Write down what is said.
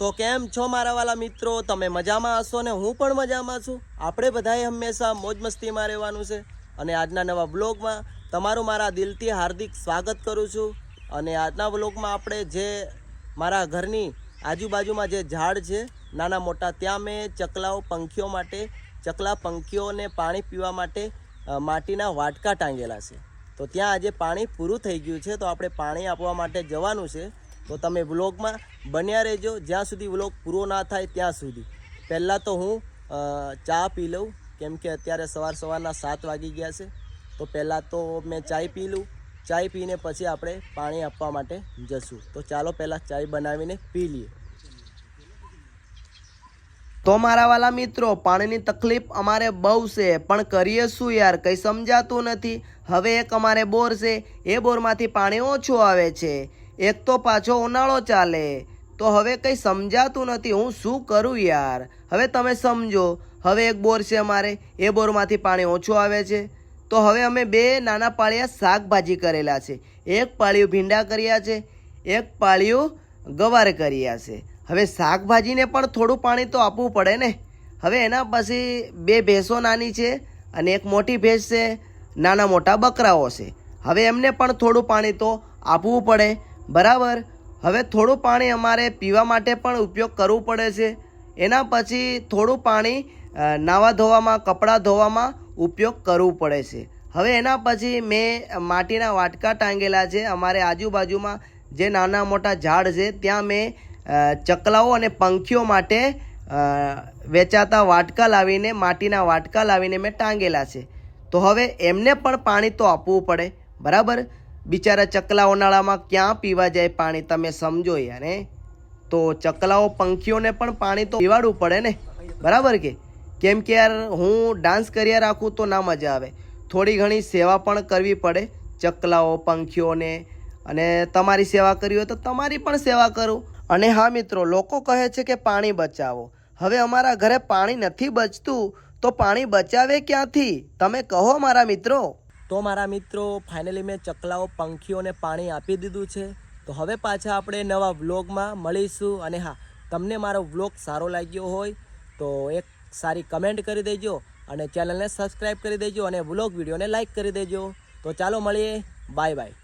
તો કેમ છો મારા વાલા મિત્રો? તમે મજામાં હશો ને હું પણ મજામાં છું. આપણે બધાએ હંમેશા મોજ મસ્તીમાં રહેવાનું છે. અને આજના નવા બ્લોગમાં તમારું મારા દિલથી હાર્દિક સ્વાગત કરું છું. અને આજના બ્લોગમાં આપણે જે મારા ઘરની આજુબાજુમાં જે ઝાડ છે, નાના મોટા ત્યાં મેં ચકલાઓ પંખીઓ માટે, ચકલા પંખીઓને પાણી પીવા માટે માટીના વાટકા ટાંગેલા છે. તો ત્યાં આજે પાણી પૂરું થઈ ગયું છે. તો આપણે પાણી આપવા માટે જવાનું છે. તો તમે વ્લોગમાં બન્યા રહેજો. જ્યાં સુધી વ્લોગ પૂરો ના થાય ત્યાં સુધી. પહેલાં તો હું ચા પી લઉં, કેમ કે અત્યારે સવાર સવારના સાત વાગી ગયા છે. તો પહેલાં તો મેં ચાય પી લઉં. ચાય પીને પછી આપણે પાણી આપવા માટે જશું. તો ચાલો પહેલાં ચાય બનાવીને પી લઈએ. તો મારા વાલા મિત્રો, પાણીની તકલીફ અમારે બહુ છે, પણ કરીએ શું યાર? કંઈ સમજાતું નથી. હવે એક અમારે બોર છે. એ બોરમાંથી પાણી ઓછું આવે છે. એક તો પાછો ઉનાળો ચાલે. તો હવે કંઈ સમજાતું નથી. હું શું કરું યાર? હવે તમે સમજો. હવે એક બોર છે અમારે. એ બોરમાંથી પાણી ઓછું આવે છે. તો હવે અમે બે નાના પાળિયા શાકભાજી કરેલા છે. એક પાળિયું ભીંડા કર્યા છે. એક પાળિયું ગવાર કર્યા છે. હવે શાકભાજીને પણ થોડું પાણી તો આપવું પડે ને. હવે એના પછી બે ભેંસો નાની છે અને એક મોટી ભેંસ છે. નાના મોટા બકરાઓ છે. હવે એમને પણ થોડું પાણી તો આપવું પડે. બરાબર? હવે થોડું પાણી અમારે પીવા માટે પણ ઉપયોગ કરવું પડે છે. એના પછી થોડું પાણી નાવા ધોવામાં, કપડાં ધોવામાં ઉપયોગ કરવું પડે છે. હવે એના પછી મેં માટીના વાટકા ટાંગેલા છે. અમારે આજુબાજુમાં જે નાના મોટા ઝાડ છે, ત્યાં મેં ચકલાઓ અને પંખીઓ માટે વેચાતા વાટકા લાવીને, માટીના વાટકા લાવીને મેં ટાંગેલા છે. તો હવે એમને પણ પાણી તો આપવું પડે. બરાબર? બિચારા ચકલા ઉનાળામાં ક્યાં પીવા જાય પાણી તમે સમજો યાર તો ચકલાઓ પંખીઓને પણ પાણી તો પીવાડવું પડે ને? બરાબર કે? કેમ કે યાર, હું ડાન્સ કર્યા રાખું તો ના મજા આવે. થોડી ઘણી સેવા પણ કરવી પડે ચકલાઓ, પંખીઓને. અને તમારી સેવા કરવી હોય તો તમારી પણ સેવા કરું. અને હા મિત્રો, લોકો કહે છે કે પાણી બચાવો. હવે અમારા ઘરે પાણી નથી બચતું, તો પાણી બચાવે ક્યાંથી? તમે કહો મારા મિત્રો. તો મારા મિત્રો ફાઇનલી મેં ચકલાઓ, પંખીઓને પાણી આપી દીધું છે. તો હવે પાછા આપણે નવા વ્લોગમાં મળીશું. અને હા, તમને મારો વ્લોગ સારો લાગ્યો હોય, તો એક સારી કમેન્ટ કરી દેજો અને ચેનલને સબસ્ક્રાઈબ કરી દેજો અને વ્લોગ વિડીયોને લાઈક કરી દેજો. તો ચાલો મળીએ. Bye bye